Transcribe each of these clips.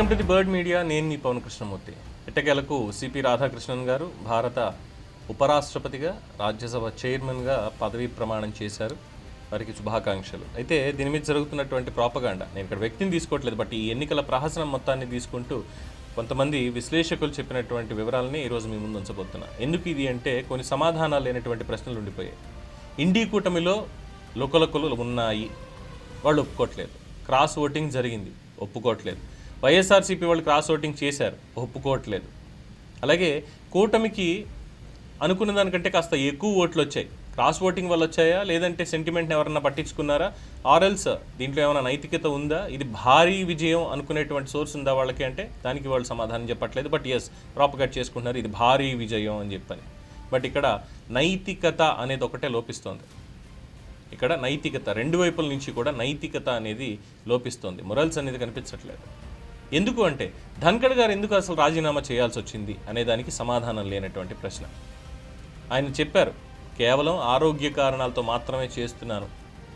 Welcome to the bird media. నేను మీ పవన్ కృష్ణమూర్తి. ఎట్టకేలకు సిపి రాధాకృష్ణన్ గారు భారత ఉపరాష్ట్రపతిగా రాజ్యసభ చైర్మన్గా పదవీ ప్రమాణం చేశారు. వారికి శుభాకాంక్షలు. అయితే దీని మీద జరుగుతున్నటువంటి ప్రాపగాండ నేను ఇక్కడ వ్యక్తిని తీసుకోవట్లేదు బట్ ఈ ఎన్నికల ప్రహసనం మొత్తాన్ని తీసుకుంటూ కొంతమంది విశ్లేషకులు చెప్పినటువంటి వివరాలని ఈరోజు మీ ముందు ఉంచబోతున్నా. ఎందుకు ఇది అంటే కొన్ని సమాధానాలు లేనటువంటి ప్రశ్నలు ఉండిపోయాయి. ఇండి కూటమిలో లుకలుకలు ఉన్నాయి. వాళ్ళు ఒప్పుకోవట్లేదు. క్రాస్ ఓటింగ్ జరిగింది. ఒప్పుకోవట్లేదు. వైఎస్ఆర్సీపీ వాళ్ళు క్రాస్ ఓటింగ్ చేశారు. ఒప్పుకోవట్లేదు. అలాగే కూటమికి అనుకున్న దానికంటే కాస్త ఎక్కువ ఓట్లు వచ్చాయి. క్రాస్ ఓటింగ్ వల్ల వచ్చాయా? లేదంటే సెంటిమెంట్ని ఎవరన్నా పట్టించుకున్నారా? ఆర్ఎల్స్ దీంట్లో ఏమైనా నైతికత ఉందా? ఇది భారీ విజయం అనుకునేటువంటి సోర్స్ ఉందా వాళ్ళకి అంటే దానికి వాళ్ళు సమాధానం చెప్పట్లేదు. బట్ ఎస్ ప్రాపగేట్ చేసుకుంటున్నారు. ఇది భారీ విజయం అని చెప్పని. బట్ ఇక్కడ నైతికత అనేది ఒకటే లోపిస్తోంది. ఇక్కడ నైతికత రెండు వైపుల నుంచి కూడా నైతికత అనేది లోపిస్తోంది. మొరల్స్ అనేది కనిపించట్లేదు. ఎందుకు అంటే ధన్కడ్ గారు ఎందుకు అసలు రాజీనామా చేయాల్సి వచ్చింది అనే దానికి సమాధానం లేనటువంటి ప్రశ్న. ఆయన చెప్పారు కేవలం ఆరోగ్య కారణాలతో మాత్రమే చేస్తున్నాను.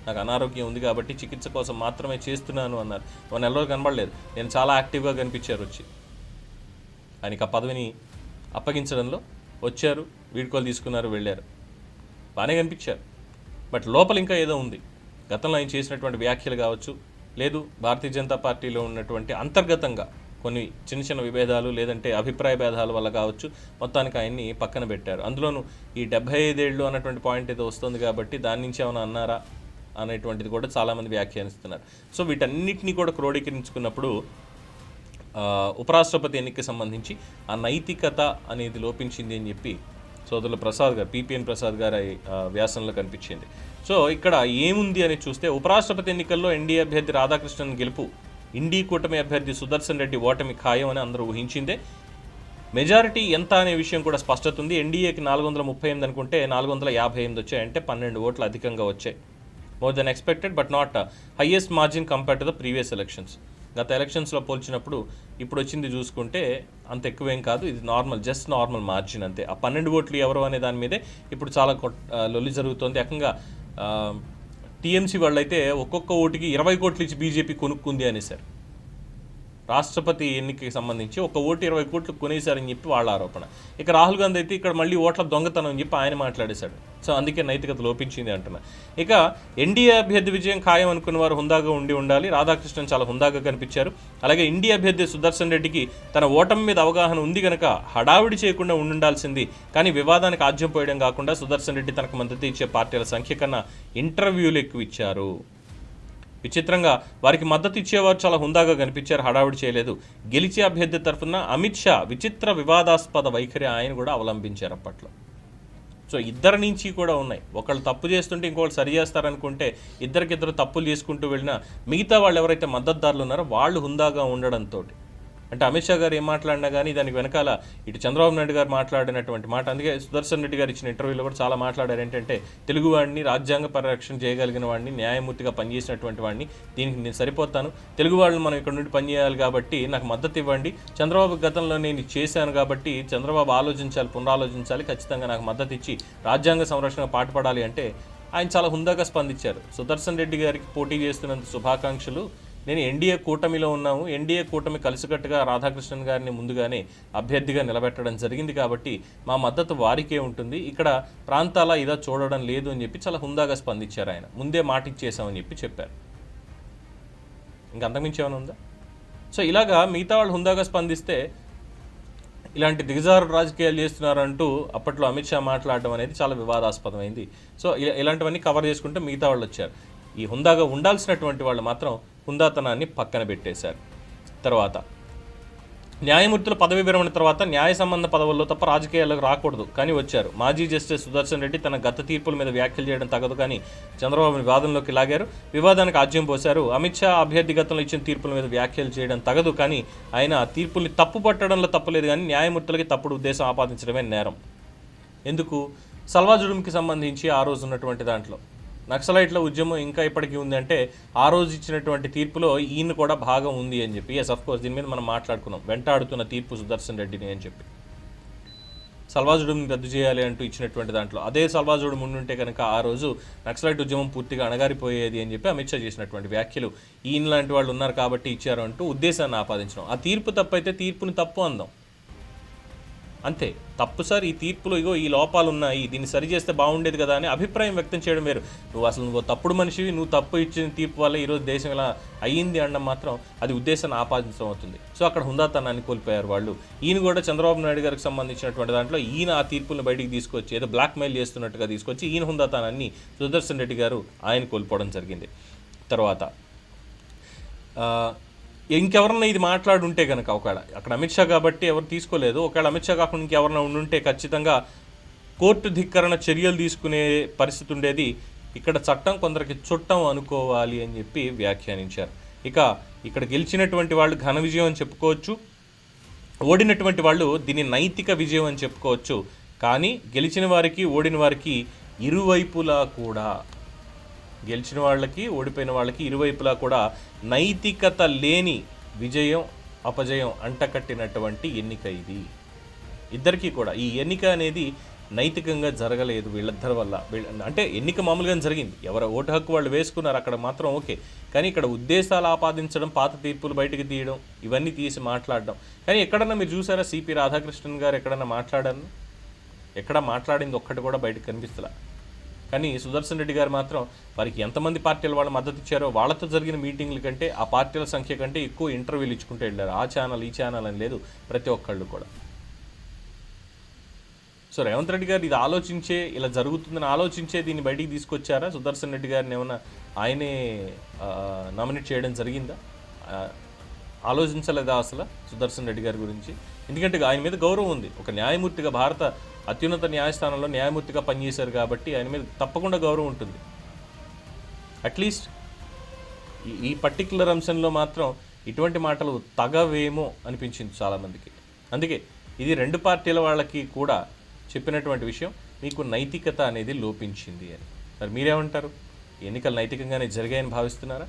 నాకు అనారోగ్యం ఉంది కాబట్టి చికిత్స కోసం మాత్రమే చేస్తున్నాను అన్నారు. ఒక నెల కనబడలేదు. నేను చాలా యాక్టివ్గా కనిపించారు వచ్చి. ఆయనకి ఆ పదవిని అప్పగించడంలో వచ్చారు వీడ్కోలు తీసుకున్నారు వెళ్ళారు. బాగానే కనిపించారు. బట్ లోపల ఇంకా ఏదో ఉంది. గతంలో ఆయన చేసినటువంటి వ్యాఖ్యలు కావచ్చు లేదు భారతీయ జనతా పార్టీలో ఉన్నటువంటి అంతర్గతంగా కొన్ని చిన్న చిన్న విభేదాలు లేదంటే అభిప్రాయ భేదాల వల్ల కావచ్చు మొత్తానికి ఆయన్ని పక్కన పెట్టారు. అందులోనూ ఈ డెబ్బై ఐదేళ్ళు అన్నటువంటి పాయింట్ ఏదో వస్తుంది కాబట్టి దాని నుంచి ఏమైనా అన్నారా అనేటువంటిది కూడా చాలామంది వ్యాఖ్యానిస్తున్నారు. సో వీటన్నిటినీ కూడా క్రోడీకరించుకున్నప్పుడు ఉపరాష్ట్రపతి ఎన్నికకి సంబంధించి ఆ నైతికత అనేది లోపించింది అని చెప్పి సోదరులు ప్రసాద్ గారు పిపిఎన్ ప్రసాద్ గారి వ్యాసంలో కనిపించింది. సో ఇక్కడ ఏముంది అని చూస్తే ఉపరాష్ట్రపతి ఎన్నికల్లో ఎన్డీఏ అభ్యర్థి రాధాకృష్ణన్ గెలుపు ఇండీ కూటమి అభ్యర్థి సుదర్శన్ రెడ్డి ఓటమి ఖాయం అని అందరూ ఊహించిందే. మెజారిటీ ఎంత అనే విషయం కూడా స్పష్టత ఉంది. ఎన్డీఏకి నాలుగు వందల ముప్పై ఎనిమిది అనుకుంటే నాలుగు వందల యాభై ఎనిమిది వచ్చాయి. అంటే పన్నెండు ఓట్లు అధికంగా వచ్చాయి. More than expected but not highest margin compare to the previous elections గత ఎలక్షన్స్లో పోల్చినప్పుడు ఇప్పుడు వచ్చింది చూసుకుంటే అంత ఎక్కువేం కాదు ఇది నార్మల్ జస్ట్ నార్మల్ మార్జిన్ అంతే. ఆ పన్నెండు ఓట్లు ఎవరు అనే దాని మీదే ఇప్పుడు చాలా లొల్లి జరుగుతోంది. ఏకంగా టీఎంసీ వాళ్ళైతే ఒక్కొక్క ఓటుకి ఇరవై కోట్లు ఇచ్చి బీజేపీ కొనుక్కుంది అనేసారు రాష్ట్రపతి ఎన్నికకి సంబంధించి ఒక ఓటు ఇరవై కోట్లు కొనేశారని చెప్పి వాళ్ళ ఆరోపణ. ఇక రాహుల్ గాంధీ అయితే ఇక్కడ మళ్ళీ ఓట్ల దొంగతనం అని చెప్పి ఆయన మాట్లాడేశాడు. సో అందుకే నైతికత లోపించింది అంటున్నా. ఇక ఎన్డీఏ అభ్యర్థి విజయం ఖాయం అనుకున్న వారు హుందాగా ఉండి ఉండాలి. రాధాకృష్ణన్ చాలా హుందాగా కనిపించారు. అలాగే ఇండియా అభ్యర్థి సుదర్శన్ రెడ్డికి తన ఓటమి మీద అవగాహన ఉంది కనుక హడావిడి చేయకుండా ఉండాల్సింది కానీ వివాదానికి ఆజ్యం పోయడం కాకుండా సుదర్శన్ రెడ్డి తనకు మద్దతు ఇచ్చే పార్టీల సంఖ్య కన్నా ఇంటర్వ్యూలు ఎక్కువ ఇచ్చారు. విచిత్రంగా వారికి మద్దతు ఇచ్చేవారు చాలా హుందాగా కనిపించారు హడావిడి చేయలేదు. గెలిచే అభ్యర్థి తరఫున అమిత్ షా విచిత్ర వివాదాస్పద వైఖరి ఆయన కూడా అవలంబించారు అప్పట్లో. సో ఇద్దరి నుంచి కూడా ఉన్నాయి. ఒకళ్ళు తప్పు చేస్తుంటే ఇంకొకళ్ళు సరి చేస్తారనుకుంటే ఇద్దరికిద్దరు తప్పులు చేసుకుంటూ వెళ్ళినా మిగతా వాళ్ళు ఎవరైతే మద్దతుదారులు ఉన్నారో వాళ్ళు హుందాగా ఉండడంతో అంటే అమిత్ షా గారు ఏం మాట్లాడినా కానీ దానికి వెనకాల ఇటు చంద్రబాబు నాయుడు గారు మాట్లాడినటువంటి మాట. అందుకే సుదర్శన్ రెడ్డి గారు ఇచ్చిన ఇంటర్వ్యూలో కూడా చాలా మాట్లాడారు. ఏంటంటే తెలుగు వాడిని రాజ్యాంగ పరిరక్షణ చేయగలిగిన వాడిని న్యాయమూర్తిగా పనిచేసినటువంటి వాడిని దీనికి నేను సరిపోతాను. తెలుగు వాళ్ళు మనం ఇక్కడ నుండి పనిచేయాలి కాబట్టి నాకు మద్దతు ఇవ్వండి. చంద్రబాబు గతంలో నేను చేశాను కాబట్టి చంద్రబాబు ఆలోచించాలి పునరాలోచించాలి. ఖచ్చితంగా నాకు మద్దతు ఇచ్చి రాజ్యాంగ సంరక్షణ పాటుపడాలి అంటే ఆయన చాలా హుందాగా స్పందించారు. సుదర్శన్ రెడ్డి గారికి పోటీ చేస్తున్నందుకు శుభాకాంక్షలు. నేను ఎన్డీఏ కూటమిలో ఉన్నాము. ఎన్డీఏ కూటమి కలిసికట్టుగా రాధాకృష్ణన్ గారిని ముందుగానే అభ్యర్థిగా నిలబెట్టడం జరిగింది కాబట్టి మా మద్దతు వారికే ఉంటుంది. ఇక్కడ ప్రాంతాల ఇదా చూడడం లేదు అని చెప్పి చాలా హుందాగా స్పందించారు ఆయన. ముందే మాట ఇచ్చేసామని చెప్పి చెప్పారు. ఇంకా అంతకుమించి ఏమైనా ఉందా? సో ఇలాగా మిగతా వాళ్ళు హుందాగా స్పందిస్తే ఇలాంటి దిగజారు రాజకీయాలు చేస్తున్నారంటూ అప్పట్లో అమిత్ షా మాట్లాడడం అనేది చాలా వివాదాస్పదమైంది. సో ఇలా- ఇలాంటివన్నీ కవర్ చేసుకుంటే మిగతా వాళ్ళు వచ్చారు. ఈ హుందాగా ఉండాల్సినటువంటి వాళ్ళు మాత్రం హుందాతనాన్ని పక్కన పెట్టేశారు. తర్వాత న్యాయమూర్తుల పదవి విరమణ తర్వాత న్యాయ సంబంధ పదవుల్లో తప్ప రాజకీయాలకు రాకూడదు. కానీ వచ్చారు. మాజీ జస్టిస్ సుదర్శన్ రెడ్డి తన గత తీర్పుల మీద వ్యాఖ్యలు చేయడం తగదు కానీ చంద్రబాబుని వాదనలోకి లాగారు. వివాదానికి ఆజ్యం పోశారు. అమిత్ షా అభ్యర్థి గతంలో ఇచ్చిన తీర్పుల మీద వ్యాఖ్యలు చేయడం తగదు కానీ ఆయన తీర్పుల్ని తప్పు పట్టడంలో తప్పలేదు కానీ న్యాయమూర్తులకి తప్పుడు ఉద్దేశం ఆపాదించడమే నేరం. ఎందుకు? సల్వాజుడుంకి సంబంధించి ఆ రోజు ఉన్నటువంటి దాంట్లో. నక్సలైట్ల ఉద్యమం ఇంకా ఇప్పటికీ ఉంది అంటే ఆ రోజు ఇచ్చినటువంటి తీర్పులో ఈయన కూడా భాగం ఉంది అని చెప్పి ఎస్ కోర్స్ దీని మీద మనం మాట్లాడుకున్నాం. వెంటాడుతున్న తీర్పు సుదర్శన్ రెడ్డిని అని చెప్పి. సల్వాజుడుని రద్దు చేయాలి అంటూ ఇచ్చినటువంటి దాంట్లో. అదే సల్వాజుడు ముందుంటే కనుక ఆ రోజు నక్సలైట్ ఉద్యమం పూర్తిగా అణగారిపోయేది అని చెప్పి అమిత్ షా చేసినటువంటి వ్యాఖ్యలు ఈయన లాంటి వాళ్ళు ఉన్నారు కాబట్టి ఇచ్చారు అంటూ ఉద్దేశాన్ని ఆపాదించడం. ఆ తీర్పు తప్పైతే తీర్పుని తప్పు అందాం. అంతే. తప్పు సార్ ఈ తీర్పులో ఇగో ఈ లోపాలు ఉన్నాయి దీన్ని సరి చేస్తే బాగుండేది కదా అని అభిప్రాయం వ్యక్తం చేయడం వేరు. నువ్వు అసలు నువ్వు తప్పుడు మనిషివి నువ్వు తప్పు ఇచ్చిన తీర్పు వల్ల ఈరోజు దేశం ఇలా అయ్యింది అనడం మాత్రం అది ఉద్దేశాన్ని ఆపాదించడం అవుతుంది. సో అక్కడ హుందాతనాన్ని కోల్పోయారు వాళ్ళు. ఈయన కూడా చంద్రబాబు నాయుడు గారికి సంబంధించినటువంటి దాంట్లో ఈయన ఆ తీర్పులను బయటికి తీసుకొచ్చి ఏదో బ్లాక్మెయిల్ చేస్తున్నట్టుగా తీసుకొచ్చి ఈయన హుందాతనాన్ని సుదర్శన్ రెడ్డి గారు ఆయన కోల్పోవడం జరిగింది. తర్వాత ఇంకెవరన్నా ఇది మాట్లాడుంటే కనుక ఒకవేళ అక్కడ అమిత్ షా కాబట్టి ఎవరు తీసుకోలేదు. ఒకవేళ అమిత్ షా కాకుండా ఇంకెవరన్నా ఉండుంటే ఖచ్చితంగా కోర్టు ధిక్కరణ చర్యలు తీసుకునే పరిస్థితి ఉండేది. ఇక్కడ చట్టం కొందరికి చుట్టం అనుకోవాలి అని చెప్పి వ్యాఖ్యానించారు. ఇక ఇక్కడ గెలిచినటువంటి వాళ్ళు ఘన విజయం అని చెప్పుకోవచ్చు. ఓడినటువంటి వాళ్ళు దీన్ని నైతిక విజయం అని చెప్పుకోవచ్చు. కానీ గెలిచిన వారికి ఓడిన వారికి ఇరువైపులా కూడా గెలిచిన వాళ్ళకి ఓడిపోయిన వాళ్ళకి ఇరువైపులా కూడా నైతికత లేని విజయం అపజయం అంటకట్టినటువంటి ఎన్నిక ఇది. ఇద్దరికీ కూడా ఈ ఎన్నిక అనేది నైతికంగా జరగలేదు వీళ్ళిద్దరి వల్ల. వీళ్ళ అంటే ఎన్నిక మామూలుగా జరిగింది. ఎవరు ఓటు హక్కు వాళ్ళు వేసుకున్నారు అక్కడ మాత్రం ఓకే. కానీ ఇక్కడ ఉద్దేశాలు ఆపాదించడం పాత తీర్పులు బయటకు తీయడం ఇవన్నీ తీసి మాట్లాడడం. కానీ ఎక్కడన్నా మీరు చూసారా సిపి రాధాకృష్ణన్ గారు ఎక్కడన్నా మాట్లాడారు? ఎక్కడ మాట్లాడింది ఒక్కటి కూడా బయటకు కనిపిస్తలే? కానీ సుదర్శన్ రెడ్డి గారు మాత్రం వారికి ఎంతమంది పార్టీలు వాళ్ళు మద్దతు ఇచ్చారో వాళ్ళతో జరిగిన మీటింగ్ల కంటే ఆ పార్టీల సంఖ్య కంటే ఎక్కువ ఇంటర్వ్యూలు ఇచ్చుకుంటూ వెళ్ళారు. ఆ ఛానల్ ఈ ఛానల్ అని లేదు ప్రతి ఒక్కళ్ళు కూడా. సో రేవంత్ రెడ్డి గారు ఇది ఆలోచించే ఇలా జరుగుతుందని ఆలోచించే దీన్ని బయటికి తీసుకొచ్చారా? సుదర్శన్ రెడ్డి గారిని ఏమైనా ఆయనే నామినేట్ చేయడం జరిగిందా? ఆలోచించలేదా అసలు సుదర్శన్ రెడ్డి గారి గురించి? ఎందుకంటే ఆయన మీద గౌరవం ఉంది. ఒక న్యాయమూర్తిగా భారత అత్యున్నత న్యాయస్థానంలో న్యాయమూర్తిగా పనిచేశారు కాబట్టి ఆయన మీద తప్పకుండా గౌరవం ఉంటుంది. అట్లీస్ట్ ఈ- పర్టిక్యులర్ పర్టికులర్ అంశంలో మాత్రం ఇటువంటి మాటలు తగవేమో అనిపించింది చాలామందికి. అందుకే ఇది రెండు పార్టీల వాళ్ళకి కూడా చెప్పినటువంటి విషయం మీకు నైతికత అనేది లోపించింది అని. మరి మీరేమంటారు? ఎన్నికలు నైతికంగానే జరిగాయని భావిస్తున్నారా?